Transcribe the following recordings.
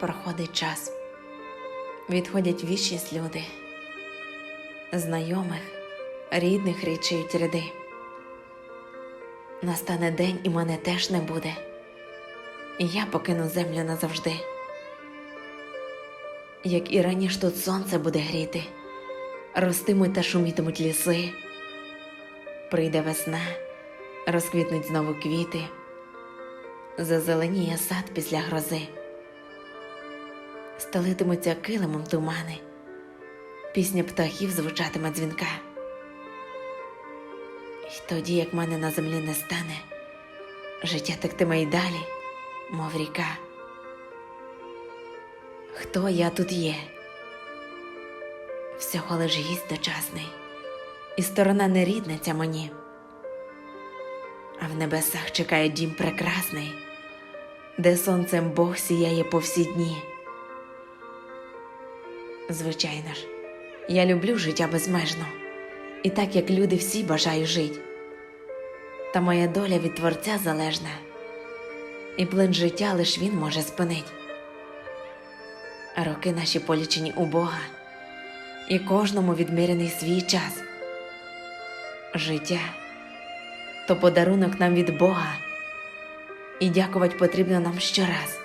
Проходить час, відходять вічність люди, знайомих, рідних річають ряди. Настане день і мене теж не буде, і я покину землю назавжди. Як і раніше тут сонце буде гріти, ростимуть та шумітимуть ліси. Прийде весна, розквітнуть знову квіти, зазеленіє сад після грози стелитимуться килимом тумани, пісня птахів звучатиме дзвінка. І тоді, як мене на землі не стане, життя тектиме й далі, мов ріка. Хто я тут є? Всього лиш гість дочасний, і сторона не рідниця мені, а в небесах чекає дім прекрасний, де сонцем Бог сіяє по всі дні. Звичайно ж, я люблю життя безмежно, і так як люди всі бажаю жить. Та моя доля від Творця залежна, і плин життя лиш він може спинить. Роки наші полічені у Бога, і кожному відмірений свій час. Життя то подарунок нам від Бога, і дякувати потрібно нам щораз,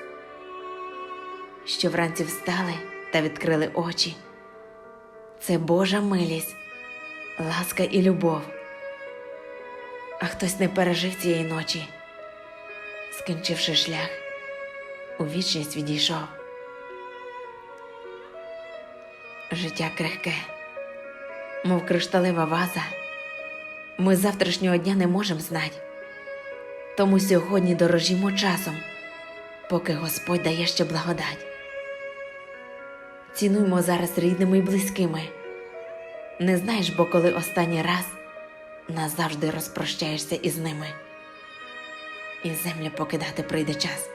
що вранці встали та відкрили очі. Це Божа милість, ласка і любов. А хтось не пережив цієї ночі, скінчивши шлях, у вічність відійшов. Життя крихке, мов кришталева ваза. Ми завтрашнього дня не можемо знати. Тому сьогодні дорожімо часом, поки Господь дає ще благодать. Цінуймо зараз рідними і близькими. Не знаєш, бо коли останній раз назавжди розпрощаєшся із ними, і землю покидати прийде час.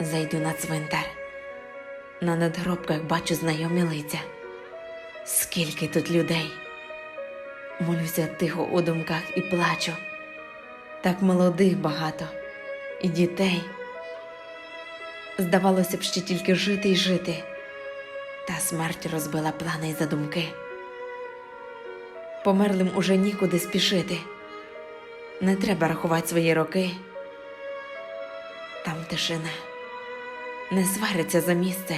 Зайду на цвинтар, на надгробках бачу знайомі лиця. Скільки тут людей, молюся тихо у думках і плачу. Так молодих багато, і дітей. Здавалося б, ще тільки жити й жити, та смерть розбила плани й задумки. Померлим уже нікуди спішити, не треба рахувати свої роки. Там тишина, не свариться за місце,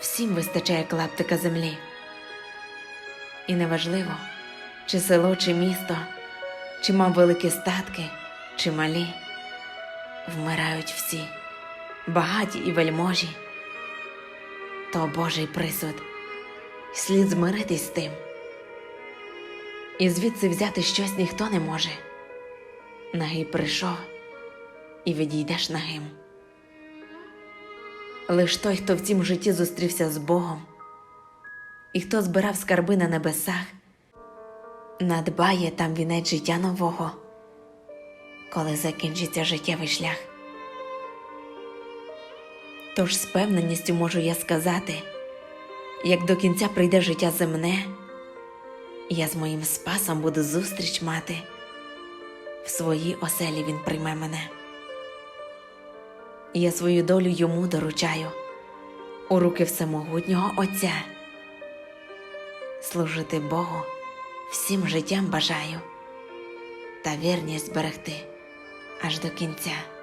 всім вистачає клаптика землі. І неважливо, чи село, чи місто, чи мав великі статки, чи малі, вмирають всі багаті і вельможі, то Божий присуд, слід змиритись з тим. І звідси взяти щось ніхто не може. Нагий прийшов і відійдеш нагим. Лиш той, хто в цім житті зустрівся з Богом, і хто збирав скарби на небесах, надбає там вінець життя нового, коли закінчиться життєвий шлях. Тож з певненістю можу я сказати, як до кінця прийде життя земне, я з моїм спасом буду зустріч мати, в своїй оселі він прийме мене. Я свою долю йому доручаю у руки всемогутнього Отця. Служити Богу всім життям бажаю та вірність зберегти аж до кінця.